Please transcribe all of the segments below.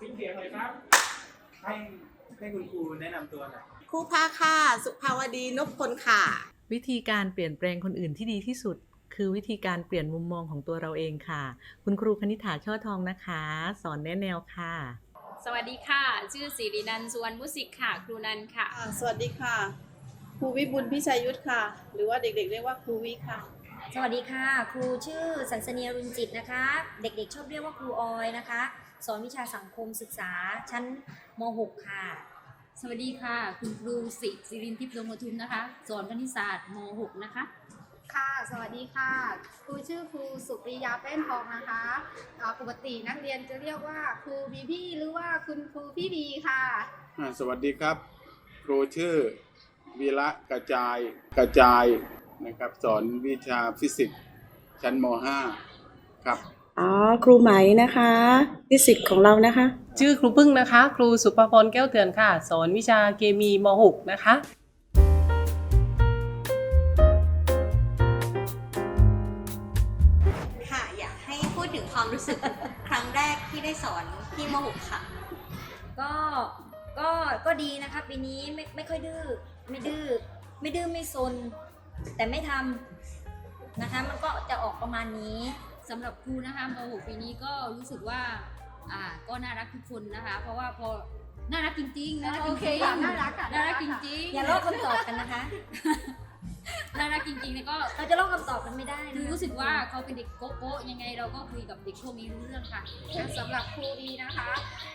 สิ้นเสียงเลยครับ ให้ให้คุณครูแนะนำตัวหน่อย ครูพาค่ะ สุภาวดีนพพลค่ะ วิธีการเปลี่ยนแปลงคนอื่นที่ดีที่สุด คือวิธีการเปลี่ยนมุมมองของตัวเราเองค่ะ คุณครูคณิษฐาช่อทองนะคะ สอนแนะแนวค่ะ สวัสดีค่ะ ชื่อสิรินันท์สุวรรณมุสิกค่ะ ครูนันท์ค่ะอ่าสวัสดีค่ะ ครูวิบุญพิชัยยุทธค่ะ หรือว่าเด็กๆ เรียกว่าครูวิค่ะ สวัสดีค่ะ ครูชื่อสันสนียรุนจิตนะคะ เด็กๆ ชอบเรียกว่าครูออยนะคะ สอนวิชาสังคมศึกษาชั้นม .6 ค่ะ สวัสดีค่ะ คุณครูสิสิรินทิพย์ดวงประทุมนะคะ สอนคณิตศาสตร์ม .6 นะคะ ค่ะ สวัสดีค่ะ ครูชื่อครูสุปริยาแป้นทองนะคะอ่าปกตินักเรียนจะเรียกว่าครูบีบี้หรือว่าคุณครูพี่บีค่ะ อ่าสวัสดีครับ ครูชื่อวีระกระจายกระจายนะครับ สอนวิชาฟิสิกส์ชั้นม .5 ครับ อ๋อครูไหมนะคะฟิสิกส์ของเรานะคะ ชื่อครูพึ่งนะคะ ครูสุภพรแก้วเถื่อนค่ะ สอนวิชาเคมีม .6 นะคะ ค่ะ อยากให้พูดถึงความรู้สึก ครั้งแรกที่ได้สอนที่ม .6 ค่ะ ก็ก็ก็ดีนะคะปีนี้ไม่ไม่ค่อยดื้อไม่ดื้อไม่ดื้อไม่ซนแต่ไม่ทำนะคะ มันก็จะออกประมาณนี้ สำหรับครูนะคะม .6 ปีนี้ก็รู้สึกว่าอ่าก็น่ารักทุกคนนะคะ เพราะว่าพอน่ารักจริงๆน่ารักจโอเคริงค่ะๆน่ารักค่ะน่ารักน่ารักจค่ะริงๆอย่าลอกคำตอบกันนะคะน่ารักจริงๆแล้วก็เราจะลอกคำตอบกันไม่ได้คือนะรู้สึกว่าเขาเป็นเด็กโก๊ะๆยังไงเราก็คุยกับเด็กพวกนี้รู้เรื่องค่ะสำหรับครูบีนะคะ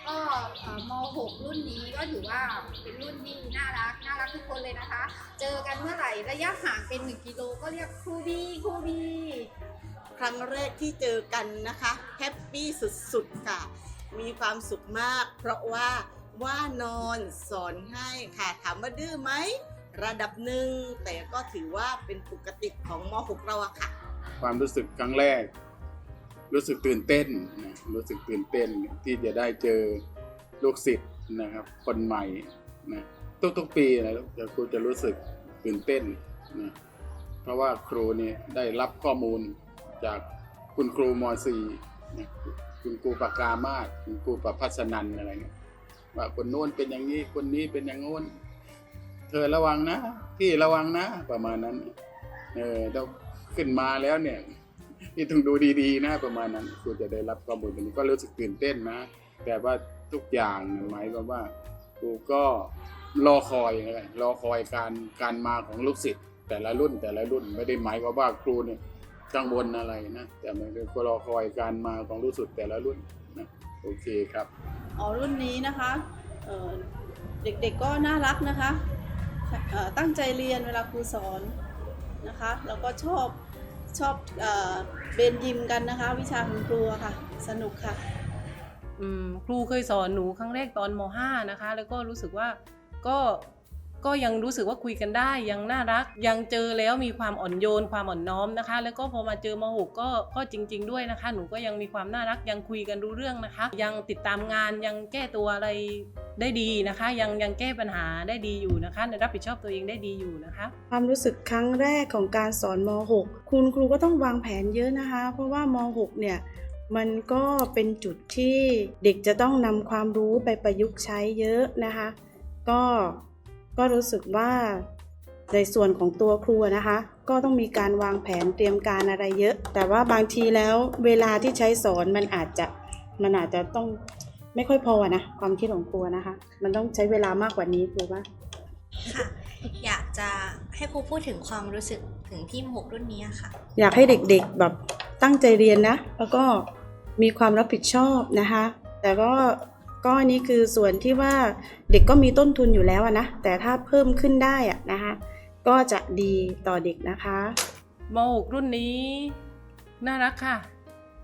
ก็เอ่อม .6 รุ่นนี้ก็ถือว่าเป็นรุ่นที่น่ารักน่ารักทุกคนเลยนะคะ เจอกันเมื่อไหร่ระยะห่างเป็น 1 กิโลก็เรียกครูบีครูบี ครั้งแรกที่เจอกันนะคะแฮปปี้สุดๆค่ะ มีความสุขมาก เพราะว่าว่านอนสอนให้ค่ะถามว่าดื้อไหมระดับหนึ่งแต่ก็ถือว่าเป็นปกติของม .6 เราอะค่ะ ความรู้สึกครั้งแรก รู้สึกตื่นเต้นนะรู้สึกตื่นเต้นที่จะได้เจอลูกศิษย์นะครับ คนใหม่นะทุกๆปีนะครูจะรู้สึกตื่นเต้นนะเพราะว่าครูเนี่ยได้รับข้อมูล จากคุณครูม .4 นะคุณครูปากามาศคุณครูประพัฒนันอะไรเงี้ยว่าคนโน้นเป็นอย่างนี้คนนี้เป็นอย่างโน้น เธอระวังนะพี่ระวังนะ ประมาณนั้น เออต้องขึ้นมาแล้วเนี่ยพี่ต้องดูดีๆ นะ ประมาณนั้นครูจะได้รับข้อมูลตรงนี้ก็รู้สึกตื่นเต้นนะ แต่ว่าทุกอย่างหมายความว่าครูก็รอคอยนะรอคอยการการมาของลูกศิษย์แต่ละรุ่นแต่ละรุ่นไม่ได้หมายความว่าครูเนี่ย กังวลอะไรนะ แต่มันก็รอคอยการมาของลูกศิษย์แต่ละรุ่นนะโอเคครับอ๋อรุ่นนี้นะคะเอ่อเด็กๆก็น่ารักนะคะเอ่อตั้งใจเรียนเวลาครูสอนนะคะแล้วก็ชอบชอบเออเบนยิมกันนะคะ วิชาของครูอะค่ะ สนุกค่ะอืมครูเคยสอนหนูครั้งแรกตอนม .5 นะคะ แล้วก็รู้สึกว่าก็ ก็ยังรู้สึกว่าคุยกันได้ ยังน่ารัก ยังเจอแล้วมีความอ่อนโยน ความอ่อนน้อมนะคะ แล้วก็พอมาเจอม .6 ก็ก็จริง ๆ ด้วยนะคะ หนูก็ยังมีความน่ารักยังคุยกันรู้เรื่องนะคะ ยังติดตามงานยังแก้ตัวอะไรได้ดีนะคะ ยังยังแก้ปัญหาได้ดีอยู่นะคะรับผิดชอบตัวเองได้ดีอยู่นะคะ ความรู้สึกครั้งแรกของการสอนม .6 คุณครูก็ต้องวางแผนเยอะนะคะ เพราะว่าม .6 เนี่ยมันก็เป็นจุดที่เด็กจะต้องนำความรู้ไปประยุกต์ใช้เยอะนะคะ ก็ ก็รู้สึกว่าในส่วนของตัวครูนะคะ ก็ต้องมีการวางแผนเตรียมการอะไรเยอะ แต่ว่าบางทีแล้วเวลาที่ใช้สอนมันอาจจะมันอาจจะต้องไม่ค่อยพอนะความคิดของครูนะคะ มันต้องใช้เวลามากกว่านี้ครูว่าค่ะอยากจะให้ครูพูดถึงความรู้สึกถึงพี่ม .6 รุ่นนี้อะค่ะ อยากให้เด็กๆแบบตั้งใจเรียนนะ แล้วก็มีความรับผิดชอบนะคะ แต่ก็ ก็อันนี้คือส่วนที่ว่าเด็กก็มีต้นทุนอยู่แล้วนะแต่ถ้าเพิ่มขึ้นได้อะนะคะก็จะดีต่อเด็กนะคะม .6 รุ่นนี้น่ารักค่ะ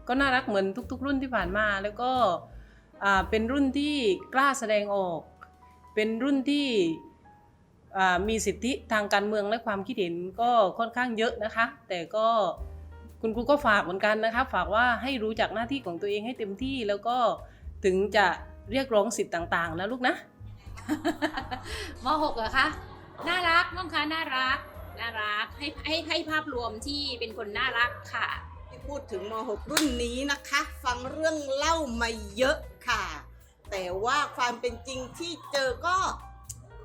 ก็น่ารักเหมือนทุก ๆ รุ่นที่ผ่านมา แล้วก็เป็นรุ่นที่กล้าแสดงออก เป็นรุ่นที่มีสิทธิทางการเมืองและความคิดเห็นก็ค่อนข้างเยอะนะคะ แต่ก็คุณครูก็ฝากเหมือนกันนะคะ ฝากว่าให้รู้จักหน้าที่ของตัวเองให้เต็มที่แล้วก็ถึงจะ เรียกร้องสิทธิ์ต่างๆนะลูกนะม .6 เหรอคะ น่ารักน้องคะน่ารัก น่ารักให้ให้ให้ภาพรวมที่เป็นคนน่ารักค่ะที่พูดถึงม .6 รุ่นนี้นะคะ ฟังเรื่องเล่ามาเยอะค่ะแต่แต่ว่าความเป็นจริงที่เจอก็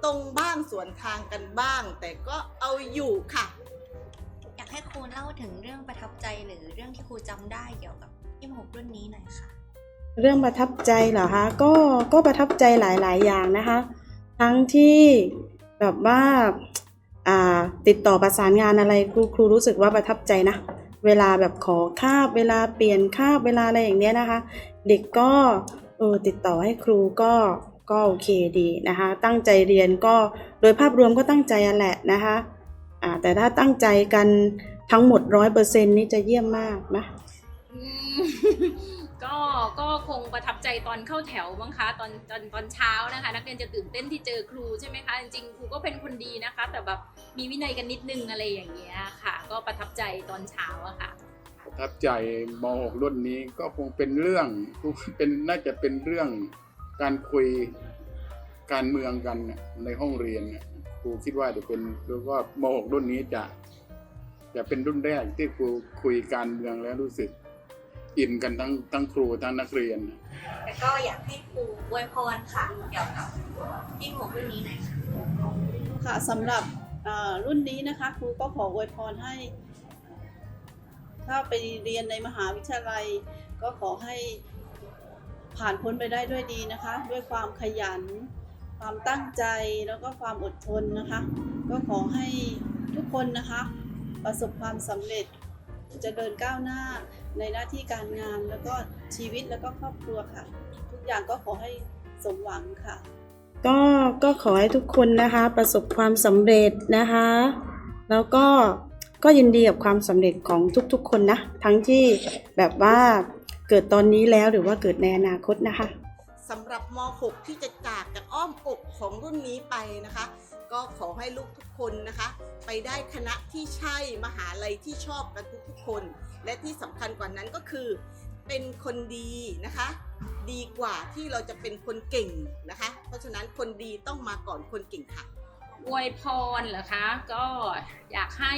ตรงบ้างสวนทางกันบ้าง แต่ก็เอาอยู่ค่ะ อยากให้ครูเล่าถึงเรื่องประทับใจหรือเรื่องที่ครูจำได้เกี่ยวกับที่มหกรุ่นนี้หน่อยค่ะ เรื่องประทับใจเหรอคะก็ก็ประทับใจหลาย ๆ อย่างนะคะ ทั้งที่แบบว่าาติดต่อประสานงานอะไรครูครูรู้สึกว่าประทับใจนะ เวลาแบบขอคาบ เวลาเปลี่ยนคาบเวลาอะไรอย่างเนี้ยนะคะ เด็กก็เออติดต่อให้ครูก็ก็โอเคดีนะคะ ตั้งใจเรียนก็โดยภาพรวมก็ตั้งใจแหละนะคะอ่าแต่ถ้าตั้งใจกันทั้งหมดร้อยเปอร์เซ็นต์นี่จะเยี่ยมมากนะ ก็ก็คงประทับใจตอนเข้าแถวบ้างคะตอนตอนตอนเช้านะคะ นักเรียนจะตื่นเต้นที่เจอครูใช่ไหมคะจริงๆครูก็เป็นคนดีนะคะ แต่แบบมีวินัยกันนิดนึงอะไรอย่างเงี้ยค่ะ ก็ประทับใจตอนเช้าอะค่ะประทับใจม .6 รุ่นนี้ก็คงเป็นเรื่องเป็นน่าจะเป็นเรื่องการคุยการเมืองกันในห้องเรียนครูคิดว่าจะเป็นแล้วก็ม .6 รุ่นนี้จะ จะเป็นรุ่นแรกที่ครูคุยการเมืองแล้วรู้สึก อินกันทั้งทั้งครูทั้งนักเรียนน่ะแล้วก็อยากให้ครูอวยพรค่ะเกี่ยวกับที่มหกรุ่นนี้หน่อยค่ะค่ะสำหรับเอ่อรุ่นนี้นะคะครูก็ขออวยพรให้ ถ้าไปเรียนในมหาวิทยาลัย ก็ขอให้ผ่านพ้นไปได้ด้วยดีนะคะ ด้วยความขยัน ความตั้งใจแล้วก็ความอดทนนะคะ ก็ขอให้ทุกคนนะคะ ประสบความสำเร็จเจะเดินก้าวหน้า ในหน้าที่การงานแล้วก็ชีวิตแล้วก็ครอบครัวค่ะ ทุกอย่างก็ขอให้สมหวังค่ะ ก็ก็ขอให้ทุกคนนะคะ ประสบความสำเร็จนะคะ แล้วก็ก็ยินดีกับความสำเร็จของทุกๆ คนนะ ทั้งที่แบบว่าเกิดตอนนี้แล้วหรือว่าเกิดในอนาคตนะคะสำหรับม .6 ที่จะจากจากอ้อมอกของรุ่นนี้ไปนะคะ ก็ขอให้ลูกทุกคนนะคะ ไปได้คณะที่ใช่มหาลัยที่ชอบกันทุกๆคน และที่สำคัญกว่านั้นก็คือเป็นคนดีนะคะ ดีกว่าที่เราจะเป็นคนเก่งนะคะ เพราะฉะนั้นคนดีต้องมาก่อนคนเก่งค่ะอวยพรเหรอคะก็อยากให้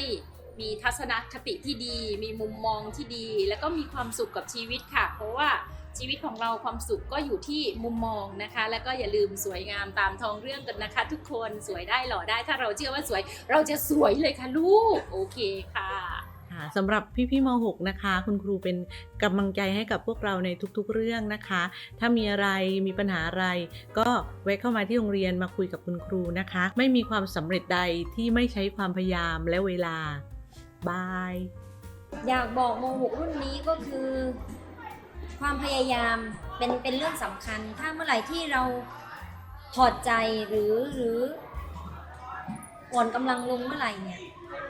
มีทัศนคติที่ดี มีมุมมองที่ดี แล้วก็มีความสุขกับชีวิตค่ะ เพราะว่าชีวิตของเราความสุขก็อยู่ที่มุมมองนะคะ แล้วก็อย่าลืมสวยงามตามทองเรื่องกันนะคะ ทุกคนสวยได้หล่อได้ถ้าเราเชื่อว่าสวย เราจะสวยเลยค่ะลูก โอเคค่ะ สำหรับพี่ๆม .6 นะคะ คุณครูเป็นกำลังใจให้กับพวกเราในทุกๆเรื่องนะคะ ถ้ามีอะไรมีปัญหาอะไร ก็แวะเข้ามาที่โรงเรียนมาคุยกับคุณครูนะคะ ไม่มีความสำเร็จใดที่ไม่ใช้ความพยายามและเวลาบาย อยากบอกมหกรุ่นนี้ก็คือ ความพยายามเป็นเป็นเรื่องสำคัญ ถ้าเมื่อไหร่ที่เราถอดใจหรือหรืออ่อนกำลังลงเมื่อไหร่เนี่ย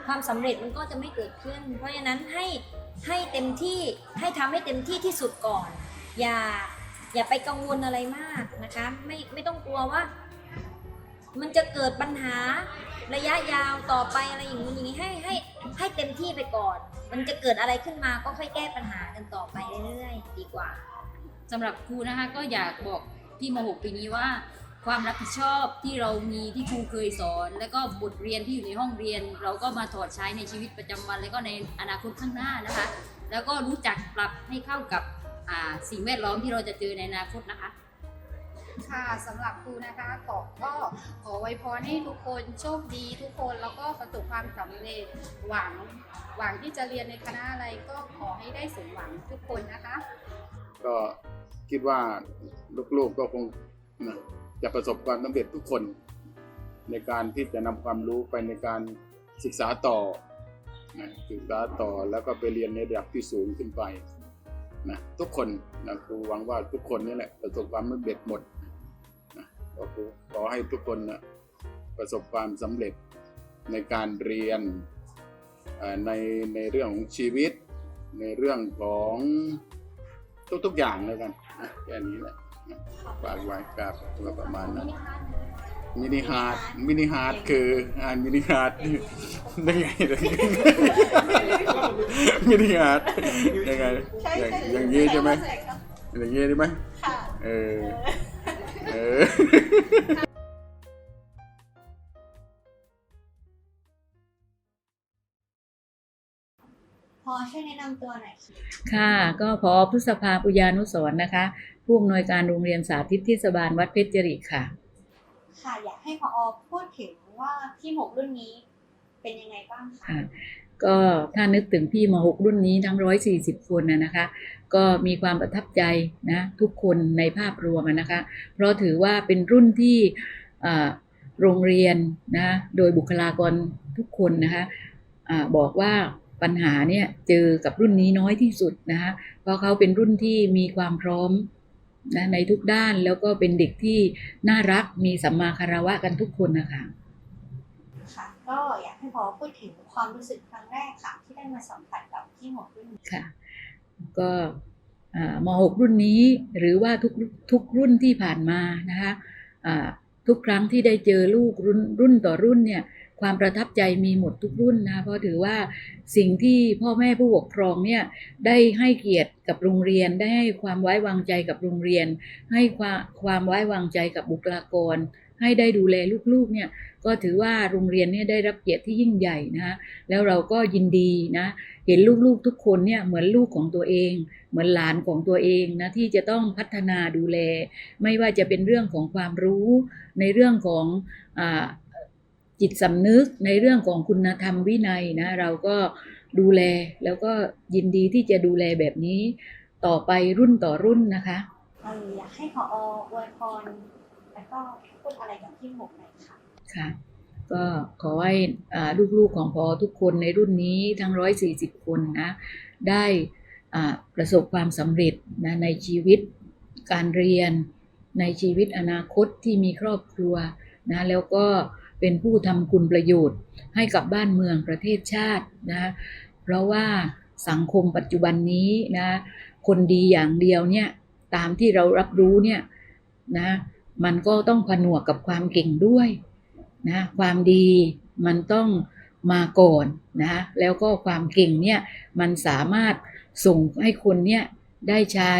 ความสำเร็จมันก็จะไม่เกิดขึ้น เพราะฉะนั้นให้ให้เต็มที่ให้ทำให้เต็มที่ที่สุดก่อน อย่าอย่าไปกังวลอะไรมากนะคะ ไม่ไม่ต้องกลัวว่า มันจะเกิดปัญหาระยะยาวต่อไปอะไรอย่างนี้อย่างนี้ให้ให้ให้เต็มที่ไปก่อน มันจะเกิดอะไรขึ้นมาก็ค่อยแก้ปัญหากันต่อไปเรื่อยๆดีกว่าสำหรับครูนะคะก็อยากบอกพี่ม .6 ปีนี้ว่า ความรับผิดชอบที่เรามีที่ครูเคยสอน แล้วก็บทเรียนที่อยู่ในห้องเรียน เราก็มาถอดใช้ในชีวิตประจำวัน แล้วก็ในอนาคตข้างหน้านะคะ แล้วก็รู้จักปรับให้เข้ากับอ่าสิ่งแวดล้อมที่เราจะเจอในอนาคตนะคะค่ะสำหรับครูนะคะขอก็ขอไวยพรให้ทุกคนโชคดีทุกคนแล้วก็ประสบความสำเร็จหวังหวังที่จะเรียนในคณะอะไรก็ขอให้ได้สมหวังทุกคนนะคะ ก็คิดว่าลูกๆก็คงนะ จะประสบความสำเร็จทุกคน ในการที่จะนำความรู้ไปในการศึกษาต่อนะศึกษาต่อแล้วก็ไปเรียนในระดับที่สูงขึ้นไปนะทุกคนนะครูหวังว่าทุกคนนี่แหละประสบความสำเร็จหมดนะครูขอให้ทุกคนนะประสบความสำเร็จในการเรียนในในเรื่องของชีวิต ในเรื่องของทุกๆอย่างเลยกันแค่นี้แหละ ฝากไว้กับก็ประมาณนั้นมินิฮาร์ดมินิฮาร์ดคืออ่านมินิฮาร์ดได้ไงได้ไงมินิฮาร์ดยังไงอย่างอย่างนี้ใช่ไหมอย่างนี้ใช่ไหมเออเออ อช่วยแนะนำตัวหน่อยค่ะค่ะ ก็พอพฤษภาปุยานุสรณ์นะคะ ผู้อำนวยการโรงเรียนสาธิตเทศบาลวัดเพชรจริตค่ะ ค่ะ อยากให้พอพูดถึงว่าพี่หมกรุ่นนี้เป็นยังไงบ้างคะค่ะก็ถ้านึกถึงพี่มหกรุ่นนี้ทั้ง 140 คนนะนะคะ ก็มีความประทับใจนะทุกคนในภาพรวมอะนะคะ เพราะถือว่าเป็นรุ่นที่อ่าโรงเรียนนะโดยบุคลากรทุกคนนะคะอาบอกว่า ปัญหาเนี่ยเจอกับรุ่นนี้น้อยที่สุดนะคะเพราะเขาเป็นรุ่นที่มีความพร้อมนะในทุกด้านแล้วก็เป็นเด็กที่น่ารักมีสัมมาคารวะกันทุกคนนะคะค่ะก็อยากให้พอพูดถึงความรู้สึกครั้งแรกค่ะ ที่ได้มาสัมผัสกับพี่หมกรุ่นนี้ค่ะ ก็อ่ามหกรุ่นนี้หรือว่าทุกทุกรุ่นที่ผ่านมานะคะอ่าทุกครั้งที่ได้เจอลูกรุ่นรุ่นต่อรุ่นเนี่ย ความประทับใจมีหมดทุกรุ่นนะเพราะถือว่าสิ่งที่พ่อแม่ผู้ปกครองเนี่ยได้ให้เกียรติกับโรงเรียน ได้ให้ความไว้วางใจกับโรงเรียน ให้ความความไว้วางใจกับบุคลากร ให้ได้ดูแลลูกๆเนี่ยก็ถือว่าโรงเรียนเนี่ยได้รับเกียรติที่ยิ่งใหญ่นะคะแล้วเราก็ยินดีนะเห็นลูกๆทุกคนเนี่ยเหมือนลูกของตัวเอง เหมือนหลานของตัวเองนะที่จะต้องพัฒนาดูแล ไม่ว่าจะเป็นเรื่องของความรู้ในเรื่องของอา จิตสำนึกในเรื่องของคุณธรรมวินัยนะเราก็ดูแลแล้วก็ยินดีที่จะดูแลแบบนี้ต่อไปรุ่นต่อรุ่นนะคะเอออยากให้พออวยพรแล้วก็พูดอะไรกับพี่หมกหน่อยค่ะค่ะก็ขอให้อ่าลูกๆของพอทุกคนในรุ่นนี้ทั้ง 140 คนนะได้อ่าประสบความสำเร็จนะในชีวิตการเรียนในชีวิตอนาคตที่มีครอบครัวนะแล้วก็ เป็นผู้ทำคุณประโยชน์ ให้กับบ้านเมืองประเทศชาตินะเพราะว่าสังคมปัจจุบันนี้นะคนดีอย่างเดียวเนี่ยตามที่เรารับรู้เนี่ยนะมันก็ต้องผนวกกับความเก่งด้วยนะความดีมันต้องมาก่อนนะแล้วก็ความเก่งเนี่ยมันสามารถส่งให้คนเนี่ยได้ใช้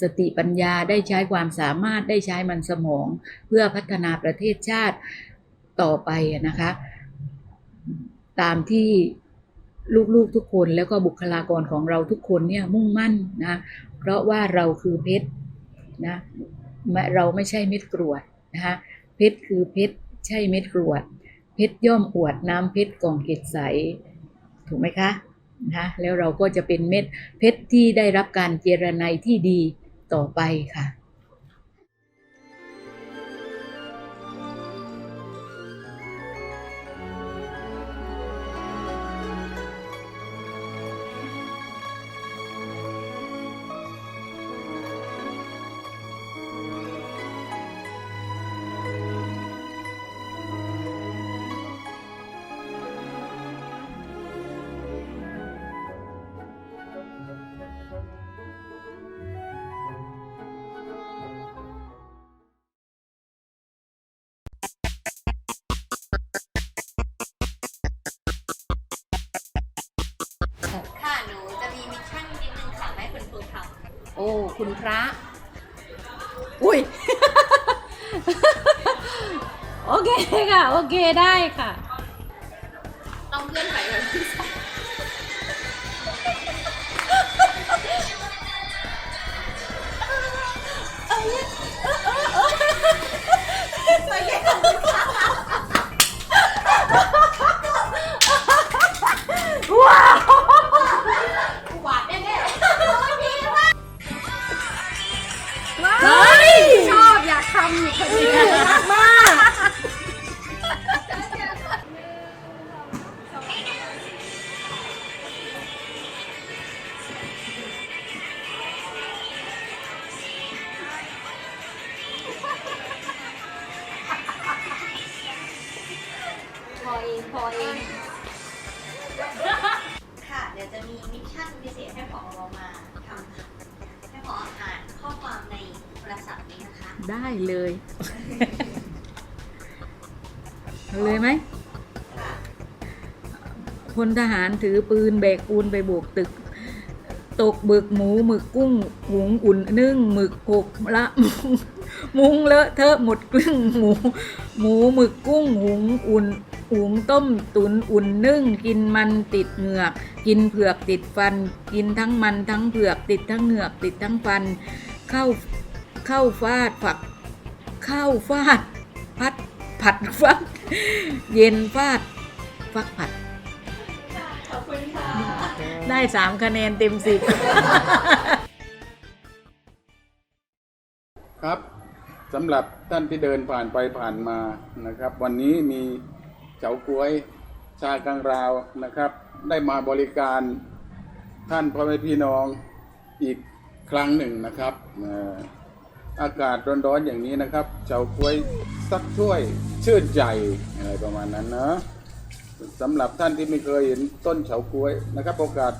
สติปัญญาได้ใช้ความสามารถได้ใช้มันสมอง เพื่อพัฒนาประเทศชาติ ต่อไปนะคะ ตามที่ลูกๆทุกคนแล้วก็บุคลากรของเราทุกคนเนี่ยมุ่งมั่นนะ เพราะว่าเราคือเพชรนะเราไม่ใช่เม็ดกรวดนะคะเพชรคือเพชรใช่เม็ดกรวด เพชรย่อมอวดน้ำเพชรกองเกล็ดใส ถูกไหมคะนะแล้วเราก็จะเป็นเม็ดเพชรที่ได้รับการเจรไนที่ดีต่อไปค่ะ โอ้ คุณพระ อุ้ย โอเคค่ะ โอเคได้ค่ะ พอเองพอเอง ค่ะ เดี๋ยวจะมีมิชชั่นพิเศษให้พอมาทำค่ะให้พออ่านข้อความในโทรศัพท์นี้นะคะ ได้เลยเอาเลยไหมพลทหารถือปืนแบกปูนไปโบกตึก ตกบึกหมูหมึกกุ้งหุงอุ่นนึ่งหมึกหกละ มุ้งเลอะเทอะหมดกลึ่งหมู หมูหมึกกุ้งหุงอุ่น หุงต้มตุนอุ่นนึ่ง กินมันติดเหงือก กินเผือกติดฟัน กินทั้งมันทั้งเผือกติดทั้งเหงือกติดทั้งฟัน เข้าเข้าฟาดฝัก เข้าฟาดพัดผัดฟัก เย็นฟาดฟักผัดได้สามคะแนนเต็มสิบครับสำหรับท่านที่เดินผ่านไปผ่านมานะครับ วันนี้มี เฉาก้วย ชากังราวนะครับ ได้มาบริการท่านพ่อแม่พี่น้องอีกครั้งหนึ่งนะครับเอ่ออากาศร้อนๆอย่างนี้นะครับเฉาก้วยสักถ้วยชื่นใจอะไรประมาณนั้นนะสำหรับท่านที่ไม่เคยเห็นต้นเฉาก้วยนะครับ โอกาส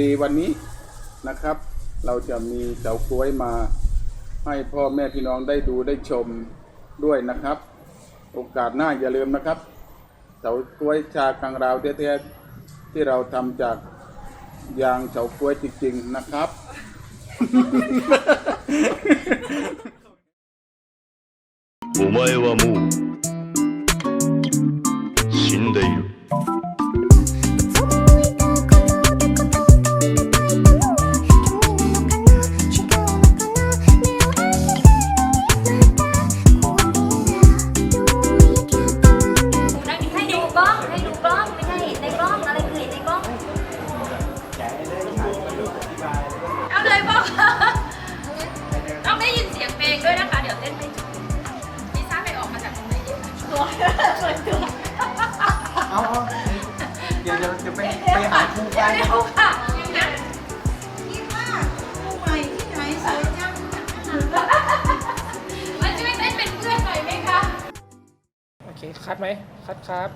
ดีวันนี้นะครับ เราจะมีเฉาก้วยมาให้พ่อแม่พี่น้องได้ดูได้ชมด้วยนะครับ โอกาสหน้าอย่าลืมนะครับ เฉาก้วยชากังราวแท้ๆที่เราทำจากยางเฉาก้วยจริงๆนะครับ お前はもう死んでいる。 ดี๋ยวเดี๋ยวเดี๋ยวไปไปหาครูไปเดี๋ยวค่ะอย่างนั้นคิดว่าผู้ใหม่ที่ไหนสวยจังมาช่วยเต้นเป็นเพื่อนหน่อยไหมคะ โอเค คัดไหม คัดครับ